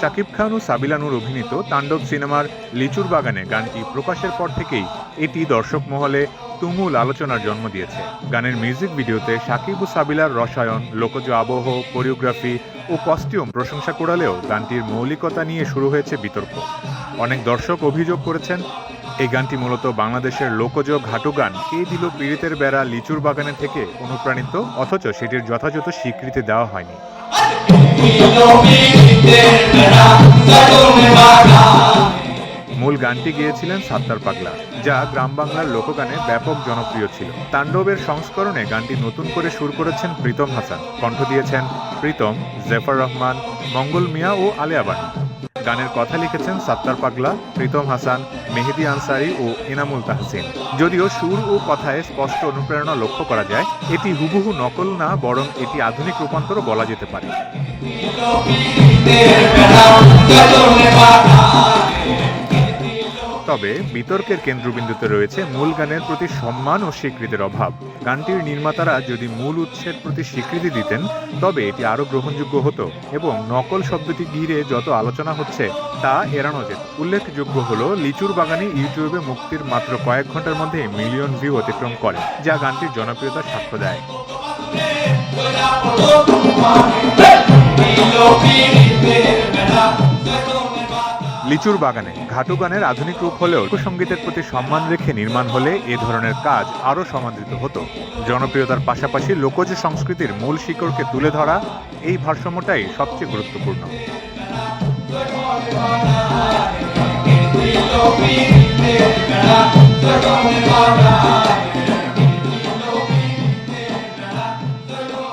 শাকিব খান ও সাবিলানুর অভিনীত তাণ্ডব সিনেমার লিচুর বাগানে গানটি প্রকাশের পর থেকেই এটি দর্শক মহলে তুমুল আলোচনার জন্ম দিয়েছে। গানের মিউজিক ভিডিওতে শাকিব ও সাবিলার রসায়ন, লোকজ আবহ, কোরিওগ্রাফি ও কস্টিউম প্রশংসা করালেও গানটির মৌলিকতা নিয়ে শুরু হয়েছে বিতর্ক। অনেক দর্শক অভিযোগ করেছেন এই গানটি মূলত বাংলাদেশের লোকজ ঘাটু গান। কে দিল পীড়িতের বেড়া লিচুর বাগানে থেকে অনুপ্রাণিত? অথচ সেটির যথাযথ স্বীকৃতি দেওয়া হয়নি। মূল গানটি গেয়েছিলেন সাত্তার পাগলা, যা গ্রাম বাংলার লোকগানে ব্যাপক জনপ্রিয় ছিল। তাণ্ডবের সংস্করণে গানটি নতুন করে সুর করেছেন প্রীতম হাসান। কণ্ঠ দিয়েছেন প্রীতম, জেফার রহমান, মঙ্গল মিয়া ও আলিয়া বানু গানের কথা লিখেছেন সাত্তার পাগলা, প্রীতম হাসান, মেহেদি আনসারি ও এনামুল তাহসিন। যদিও সুর ও কথায় স্পষ্ট অনুপ্রেরণা লক্ষ্য করা যায়, এটি হুবহু নকল না, বরং এটি আধুনিক রূপান্তরও বলা যেতে পারে। তবে বিতর্কের কেন্দ্রবিন্দুতে রয়েছে মূল গানের প্রতি সম্মান ও স্বীকৃতির অভাব। গানটির নির্মাতারা যদি মূল উৎসের প্রতি স্বীকৃতি দিতেন, তবে এটি আরও গ্রহণযোগ্য হতো এবং নকল শব্দটি ঘিরে যত আলোচনা হচ্ছে, তা এড়ানো যেত। উল্লেখযোগ্য হল, লিচুর বাগানে ইউটিউবে মুক্তির মাত্র কয়েক ঘণ্টার মধ্যে মিলিয়ন ভিউ অতিক্রম করে, যা গানটির জনপ্রিয়তা সাক্ষ্য দেয়। লিচুর বাগানে ঘাটু গানের আধুনিক রূপ হলেও লোকসঙ্গীতের প্রতি সম্মান রেখে নির্মাণ হলে এ ধরনের কাজ আরও সমাদৃত হতো। জনপ্রিয়তার পাশাপাশি লোকজ সংস্কৃতির মূল শিকড়কে তুলে ধরা এই ভারসাম্যটাই সবচেয়ে গুরুত্বপূর্ণ।